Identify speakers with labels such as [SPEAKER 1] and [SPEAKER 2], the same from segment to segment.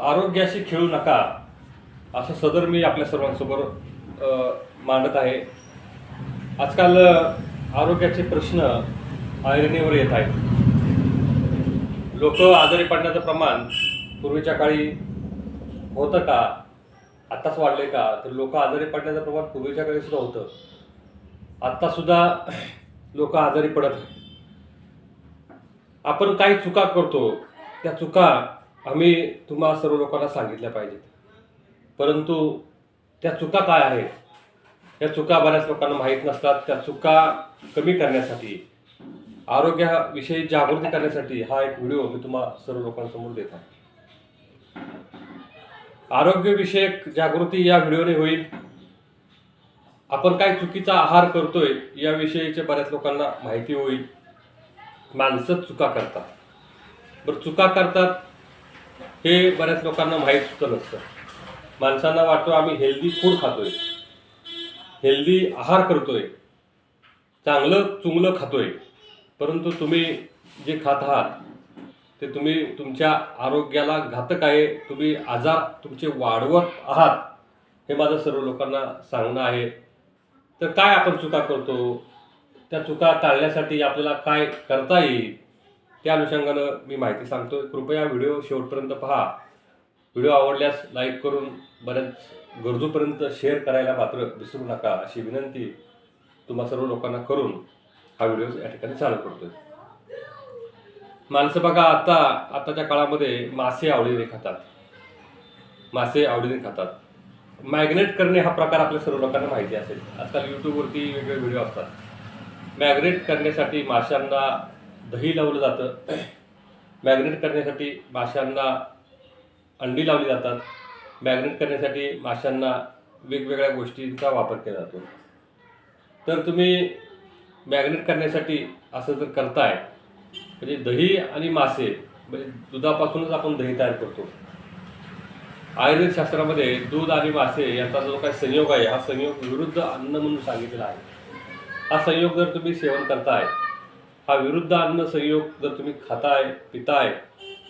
[SPEAKER 1] आरोग्याशी खेळू नका असं सदर मी आपल्या सर्वांसमोर मांडत आहे. आजकाल आरोग्याचे प्रश्न ऐरणीवर येत आहेत. लोक आजारी पडण्याचं प्रमाण पूर्वीच्या काळी होतं का? आत्ताच वाढले का? तर लोक आजारी पडण्याचं प्रमाण पूर्वीच्या काळी सुद्धा होतं. आत्तासुद्धा लोक आजारी पडत आपण काही चुका करतो त्या चुका आम्ही तुम्हा सर्व लोकांना सांगितल्या पाहिजेत परंतु त्या चुका काय आहेत? या चुका बऱ्याच लोकांना माहीत नसतात. त्या चुका कमी करण्यासाठी आरोग्याविषयी जागृती करण्यासाठी हा एक व्हिडिओ मी तुम्हा सर्व लोकांसमोर देत. आहे आरोग्यविषयक जागृती या व्हिडिओने होईल. आपण काय चुकीचा आहार करतोय याविषयीचे बऱ्याच लोकांना माहिती होईल. माणसं चुका करतात. बरं चुका करतात हे बऱ्याच लोकांना माहीत सुद्धा नसतं. माणसांना वाटतो आम्ही हेल्दी फूड खातोय. हेल्दी आहार करतोय. चांगलं चुंगलं खातोय. परंतु तुम्ही जे खात आहात ते तुम्ही तुमच्या आरोग्याला घातक आहे. तुम्ही आजार तुमचे वाढवत आहात हे माझं सर्व लोकांना सांगणं आहे. तर काय आपण चुका करतो? त्या चुका टाळण्यासाठी आपल्याला काय करता येईल? त्या अनुषंगानं मी माहिती सांगतो कृपया व्हिडिओ शेवटपर्यंत पहा. व्हिडिओ आवडल्यास लाईक करून बऱ्याच गरजूपर्यंत शेअर करायला मात्र विसरू नका. अशी विनंती तुम्हा सर्व लोकांना करून हा व्हिडिओ या ठिकाणी चालू करतोय. माणसं बघा आता आताच्या काळामध्ये मासे आवडीने खातात. मासे आवडीने खातात. मॅग्नेट करणे हा प्रकार आपल्या सर्व लोकांना माहिती असेल. आजकाल यूट्यूबवरती वेगवेगळे व्हिडिओ असतात. मॅग्नेट करण्यासाठी माशांना दही लावलं जातं. मॅग्नेट करण्यासाठी माशांना अंडी लावली जातात. मॅग्नेट करण्यासाठी माशांना वेगवेगळ्या गोष्टींचा वापर केला जातो. तर तुम्ही मॅग्नेट करण्यासाठी असं जर करताय म्हणजे दही आणि मासे म्हणजे दुधापासूनच आपण दही तयार करतो. आयुर्वेद शास्त्रामध्ये दूध आणि मासे यांचा जो काही संयोग आहे हा संयोग विरुद्ध अन्न म्हणून सांगितलेला आहे. हा संयोग जर तुम्ही सेवन करताय हा विरुद्ध अन्न संयोग जर तुम्ही खाताय पिताय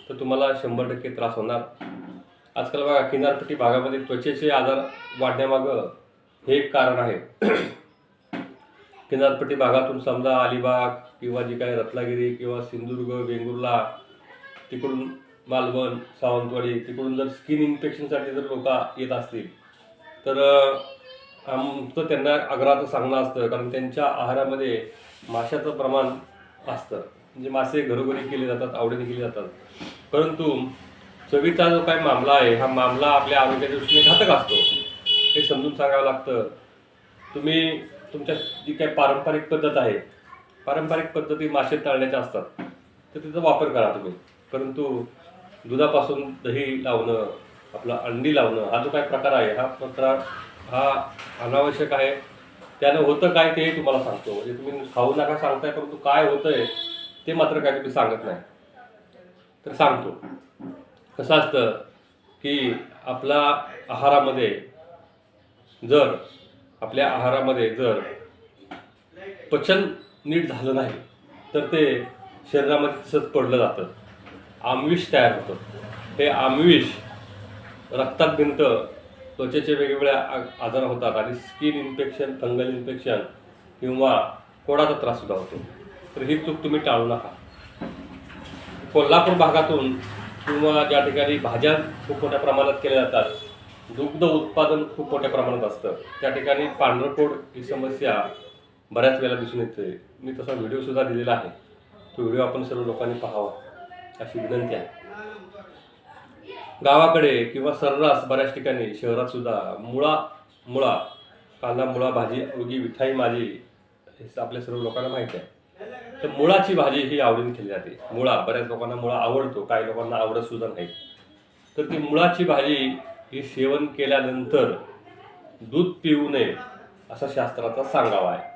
[SPEAKER 1] तर तुम्हाला शंभर टक्के त्रास होणार. आजकाल बघा किनारपट्टी भागामध्ये त्वचेचे आजार वाढण्यामागं हे एक कारण आहे. किनारपट्टी भागातून समजा अलिबाग किंवा जी काही रत्नागिरी किंवा सिंधुदुर्ग वेंगुर्ला तिकडून मालवण सावंतवाडी तिकडून जर स्किन इन्फेक्शनसाठी जर लोक येत असतील तर आमचं त्यांना आग्रहाचं सांगणं असतं कारण त्यांच्या आहारामध्ये माशाचं प्रमाण असतं म्हणजे मासे घरोघरी केले जातात आवडीने केले जातात. परंतु चवीचा जो काही मामला आहे हा मामला आपल्या आरोग्याच्या दृष्टीने घातक असतो. हे समजून सांगावं लागतं. तुम्ही तुमच्या जी काही पारंपरिक पद्धत आहे पारंपरिक पद्धती मासे तळण्याच्या असतात. तर त्याचा वापर करा तुम्ही. परंतु दुधापासून दही लावणं आपलं अंडी लावणं हा जो काही प्रकार आहे हा प्रकार हा अनावश्यक आहे. त्यानं होतं काय ते तुम्हाला सांगतो. म्हणजे तुम्ही खाऊ नका सांगताय परंतु काय होतंय ते मात्र काय तुम्ही सांगत नाही. तर सांगतो. कसं असतं की आपला आहारामध्ये जर आपल्या आहारामध्ये जर पचन नीट झालं नाही तर ते शरीरामध्ये तसंच पडलं जातं. आमविष तयार होतं. हे आमविष रक्तात भिंत त्वचेचे वेगवेगळ्या आ- आजार होतात आणि स्किन इन्फेक्शन फंगल इन्फेक्शन किंवा कोडाचा त्राससुद्धा होतो. तर ही चूक तुम्ही टाळू नका. कोल्हापूर भागातून किंवा ज्या ठिकाणी भाज्या खूप मोठ्या प्रमाणात केल्या जातात दुग्ध उत्पादन खूप मोठ्या प्रमाणात असतं. त्या ठिकाणी पांढरकोड ही समस्या बऱ्याच वेळेला दिसून येते. मी तसा व्हिडिओसुद्धा दिलेला आहे. तो व्हिडिओ आपण सर्व लोकांनी पाहावा. अशी विनंती आहे. गावाकडे किंवा सर्रास बऱ्याच ठिकाणी शहरात सुद्धा मुळा मुळा कांदा मुळा भाजी उगी मिठाई माझी हे आपल्या सर्व लोकांना माहिती आहे. तर मुळाची भाजी ही आवडीने केली जाते. मुळा बऱ्याच लोकांना मुळा आवडतो काही लोकांना आवडत सुद्धा नाही. तर ती मुळाची भाजी ही सेवन केल्यानंतर दूध पिऊ नये असा शास्त्राचा सांगावा आहे.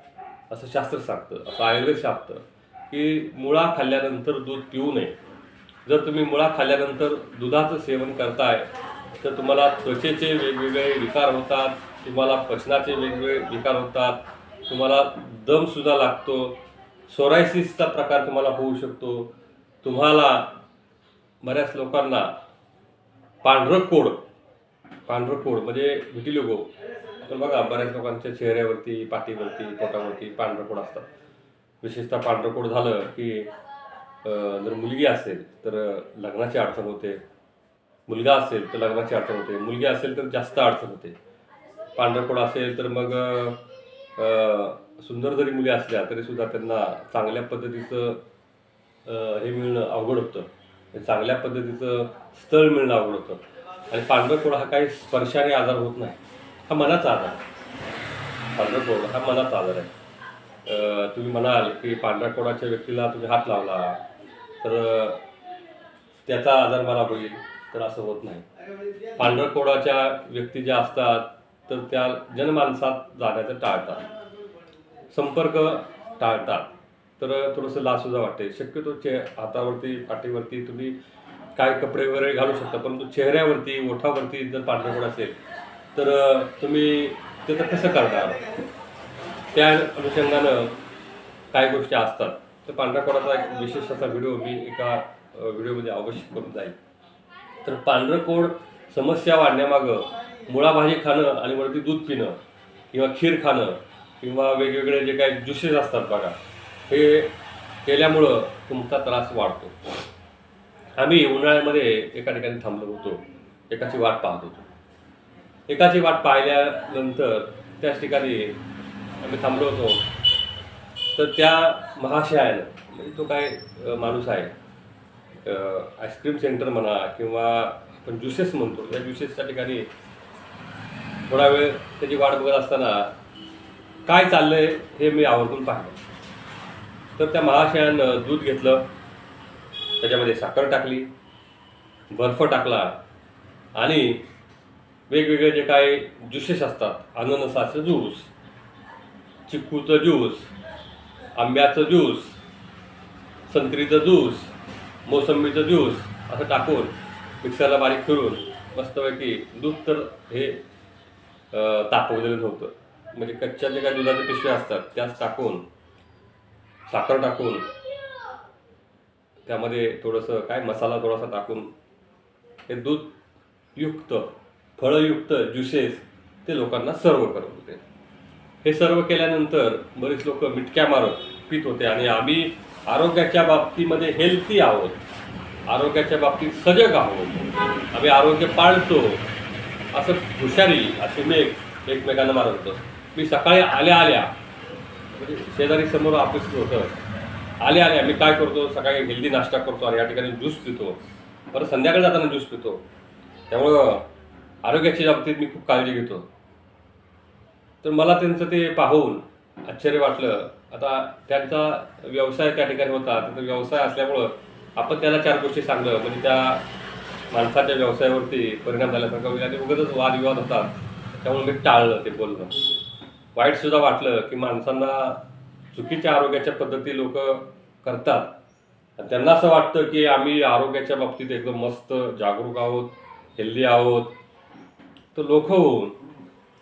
[SPEAKER 1] असं शास्त्र सांगतं असं आयुर्वेद सांगतं की मुळा खाल्ल्यानंतर दूध पिऊ नये. जर तुम्ही मुळा खाल्ल्यानंतर दुधाचं सेवन करताय तर तुम्हाला त्वचेचे वेगवेगळे विकार होतात तुम्हाला पचनाचे वेगवेगळे विकार होतात तुम्हाला दमसुद्धा लागतो सोरायसिसचा प्रकार तुम्हाला होऊ शकतो. तुम्हाला बऱ्याच लोकांना पांढरकोड पांढरकोड म्हणजे कोड म्हणजे आपण बघा बऱ्याच लोकांच्या चेहऱ्यावरती पाठीवरती पोटावरती पांढरकोड असतात. विशेषतः पांढरकोड झालं की जर मुलगी असेल तर लग्नाची अडचण होते. मुलगा असेल तर लग्नाची अडचण होते. मुलगी असेल तर जास्त अडचण होते. पांढरकोड असेल तर मग सुंदर जरी मुली असल्या तरीसुद्धा त्यांना चांगल्या पद्धतीचं हे मिळणं अवघड होतं. चांगल्या पद्धतीचं स्थळ मिळणं अवघड होतं. आणि पांढरकोड हा काही स्पर्शाने आजार होत नाही. हा मनाचा आजार आहे. पांढरं हा मनाचा आजार आहे. तुम्ही म्हणाल की पांढऱ्या कोडाच्या व्यक्तीला तुम्ही हात लावला. तर त्याचा आजार मला होईल तर असं होत नाही. पांढरकोडाच्या व्यक्ती ज्या असतात तर त्या जनमानसात जाण्याचं टाळतात. संपर्क टाळतात. तर थोडंसं लासुद्धा वाटते शक्यतो चे हातावरती पाठीवरती तुम्ही काय कपडे वगैरे घालू शकता परंतु चेहऱ्यावरती ओठावरती जर पांढरकोड असेल तर तुम्ही त्याचं कसं करणार? त्या अनुषंगानं काही गोष्टी असतात. तर पांढराकोडाचा एक विशेष असा व्हिडिओ मी एका व्हिडिओमध्ये आवश्यक करून जाईल तर पांढरकोड समस्या वाढण्यामागं मुळाभाजी खाणं आणि वरती दूध पिणं किंवा खीर खाणं किंवा वेगवेगळे जे काही ज्युसेस असतात बघा हे केल्यामुळं तुमचा त्रास वाढतो. आम्ही उन्हाळ्यामध्ये एका ठिकाणी थांबलो होतो एकाची वाट पाहत होतो. एकाची वाट पाहिल्यानंतर त्याच ठिकाणी आम्ही थांबलो होतो. तर त्या महाशयानं म्हणजे तो काय माणूस आहे. आईस्क्रीम सेंटर म्हणा किंवा आपण ज्युसेस म्हणतो त्या ज्युसेसच्या ठिकाणी थोडा वेळ त्याची वाट बघत असताना काय चाललं आहे हे मी आवर्जून पाहिलं. तर त्या महाशयानं दूध घेतलं त्याच्यामध्ये साखर टाकली बर्फ टाकला आणि वेगवेगळे जे काही ज्युसेस असतात अननसाचं ज्यूस चिक्कूचं ज्यूस आंब्याचं ज्यूस संत्रीचं ज्यूस मोसंबीचं ज्यूस असं टाकून मिक्सरला बारीक फिरून मस्तपैकी दूध तर हे तापवलेलं नव्हतं. म्हणजे कच्च्या जे काही दुधाच्या पिशव्या असतात त्याच टाकून साखर टाकून त्यामध्ये थोडंसं काय मसाला थोडासा टाकून हे दूध युक्त फळयुक्त ज्युसेस ते लोकांना सर्व करत होते. हे सर्व केल्यानंतर बरीच लोक मिटक्या मारत पित होते आणि आम्ही आरोग्याच्या बाबतीमध्ये हेल्थी आहोत. आरोग्याच्या बाबतीत सजग आहोत. आम्ही आरोग्य पाळतो. असं हुशारी असे मेघ एकमेकांना मारत होतं. मी सकाळी आल्या आल्या म्हणजे शेजारी समोर ऑफिस होतं. आल्या आल्या मी काय करतो? सकाळी हेल्दी नाश्ता करतो आणि या ठिकाणी ज्यूस पितो. परत संध्याकाळी जाताना ज्यूस पितो. त्यामुळं आरोग्याच्या बाबतीत मी खूप काळजी घेतो. तर मला त्यांचं ते पाहून आश्चर्य वाटलं. आता त्यांचा व्यवसाय त्या ठिकाणी होता. त्याचा व्यवसाय असल्यामुळं आपण त्याला चार गोष्टी सांगलं. म्हणजे त्या माणसाच्या व्यवसायावरती परिणाम झाल्यासारखं होईल आणि उगाचच वादविवाद होता. त्यामुळे मी टाळलं ते बोलणं. वाईटसुद्धा वाटलं की माणसांना चुकीच्या आरोग्याच्या पद्धती लोक करतात. आणि त्यांना असं वाटतं की आम्ही आरोग्याच्या बाबतीत एकदम मस्त जागरूक आहोत हेल्दी आहोत. तर लोक होऊन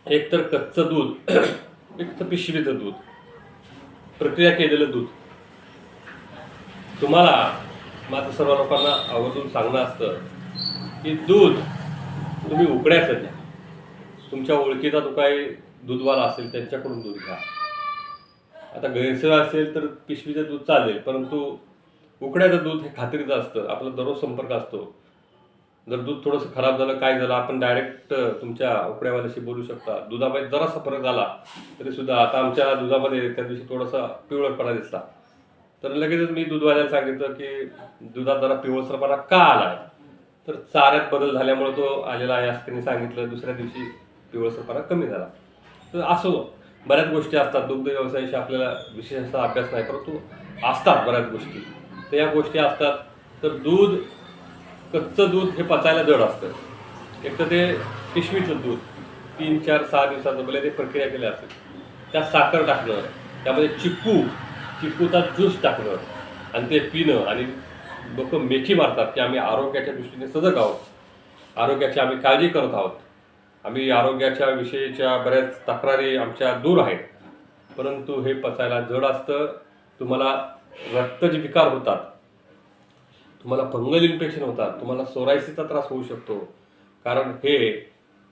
[SPEAKER 1] एकतर कच्चं दूध एक तर पिशवीचं दूध प्रक्रिया केलेलं दूध. तुम्हाला माझं सर्व लोकांना आवर्जून सांगणं असतं की दूध तुम्ही उकड्याचं द्या. तुमच्या ओळखीचा तो काही दूधवाला असेल त्यांच्याकडून दूध घ्या. आता गैरसोय असेल तर पिशवीचं दूध चालेल परंतु उकड्याचं दूध हे खात्रीचं असतं. आपला दररोज संपर्क असतो. जर दूध थोडंसं खराब झालं काय झालं आपण डायरेक्ट तुमच्या उकड्यावाल्याशी बोलू शकता. दुधामध्ये जरासा फरक झाला तरी सुद्धा आता आमच्या दुधामध्ये त्या दिवशी थोडासा पिवळटपणा दिसला. तर लगेचच मी दूधवाल्याला सांगितलं की दुधात जरा पिवळसरपणा का आलाय? तर चाऱ्यात बदल झाल्यामुळे तो आलेला आहे असं त्यांनी सांगितलं. दुसऱ्या दिवशी पिवळसरपणा कमी झाला. तर असो बऱ्याच गोष्टी असतात. दुग्ध व्यवसायाशी आपल्याला विशेष असा अभ्यास नाही परंतु असतात बऱ्याच गोष्टी. तर या गोष्टी असतात. तर दूध कच्चं दूध हे पचायला जड असतं. एक तर ते पिशवीचं दूध तीन चार सहा दिवसाचं पहिले ते प्रक्रिया केल्या असेल. त्यात साखर टाकणं त्यामध्ये चिक्कू चिक्कूचा ज्यूस टाकणं आणि ते पिणं आणि लोक मेथी मारतात की आम्ही आरोग्याच्या दृष्टीने सजग आहोत. आरोग्याची आम्ही काळजी करत आहोत. आम्ही आरोग्याच्या विषयीच्या बऱ्याच तक्रारी आमच्या दूर आहेत. परंतु हे पचायला जड असतं. तुम्हाला रक्तज विकार होतात. तुम्हाला फंगल इन्फेक्शन होतात तुम्हाला सोरायसिसचा त्रास होऊ शकतो. कारण हे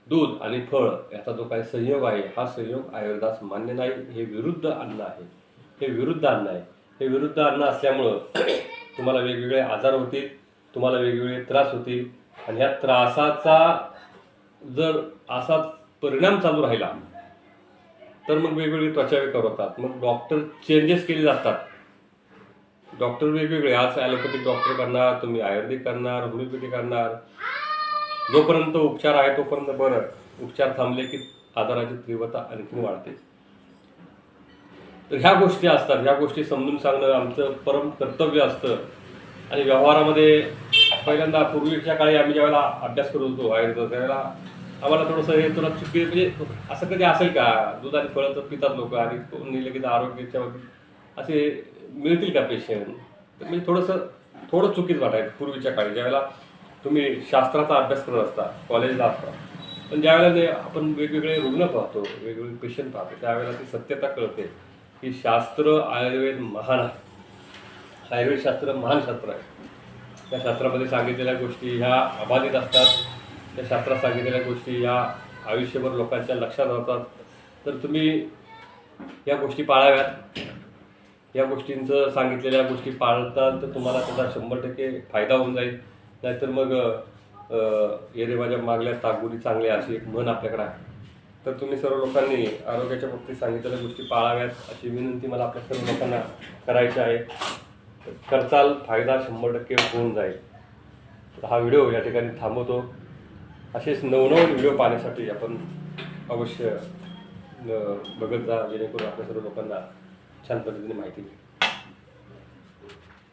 [SPEAKER 1] दूध आणि फळ याचा जो काही संयोग आहे हा संयोग आयुर्वेदास मान्य नाही हे विरुद्ध अन्न आहे. हे विरुद्ध अन्न आहे. हे विरुद्ध अन्न असल्यामुळं तुम्हाला वेगवेगळे आजार होतील तुम्हाला वेगवेगळे त्रास होतील. आणि ह्या त्रासाचा जर असाच परिणाम चालू राहिला तर मग वेगवेगळे त्वचा विकार होतात. मग डॉक्टर चेंजेस केले जातात. डॉक्टर वेगवेगळे आज ॲलोपॅथिक डॉक्टर करणार तुम्ही आयुर्वेदिक करणार होमिओपॅथी करणार. जोपर्यंत उपचार आहे तोपर्यंत बरं. उपचार थांबले की आजाराची तीव्रता आणखी वाढते. तर ह्या गोष्टी असतात. ह्या गोष्टी समजून सांगणं आमचं परम कर्तव्य असतं. आणि व्यवहारामध्ये पहिल्यांदा पूर्वीच्या काळी आम्ही ज्यावेळेला अभ्यास करत होतो आयुर्वेद त्यावेळेला आम्हाला थोडंसं हे तुला चुकी म्हणजे असं कधी असेल का? दूध आणि फळं तर पितात लोक आणि नेलं लगेच आरोग्याच्या बाबतीत असे मिळतील का पेशंट तर म्हणजे थोडंसं थोडं चुकीच वाटायचं पूर्वीच्या काळी. ज्यावेळेला तुम्ही शास्त्राचा अभ्यास करत असता कॉलेजला असता पण ज्यावेळेला ते आपण वेगवेगळे रुग्ण पाहतो वेगवेगळे पेशंट पाहतो त्यावेळेला ती सत्यता कळते की शास्त्र आयुर्वेद महान आहे. आयुर्वेद शास्त्र महान शास्त्र आहे. त्या शास्त्रामध्ये सांगितलेल्या गोष्टी ह्या अबाधित असतात. त्या शास्त्रात सांगितलेल्या गोष्टी ह्या आयुष्यभर लोकांच्या लक्षात राहतात. तर तुम्ही या गोष्टी पाळाव्यात. या गोष्टींचं सांगितलेल्या गोष्टी पाळतात तर तुम्हाला त्याचा शंभर टक्के फायदा होऊन जाईल. नाहीतर मग येरे माझ्या मागल्या तागुरी चांगल्या अशी एक म्हण आपल्याकडे आहे. तर तुम्ही सर्व लोकांनी आरोग्याच्या बाबतीत सांगितलेल्या गोष्टी पाळाव्यात अशी विनंती मला आपल्या सर्व लोकांना करायची आहे. करचाल फायदा शंभर टक्के होऊन जाईल. तर हा व्हिडिओ या ठिकाणी थांबवतो. असेच नवनवीन व्हिडिओ पाहण्यासाठी आपण अवश्य बघत जा जेणेकरून आपल्या सर्व लोकांना छान पद्धतीने माहिती दिली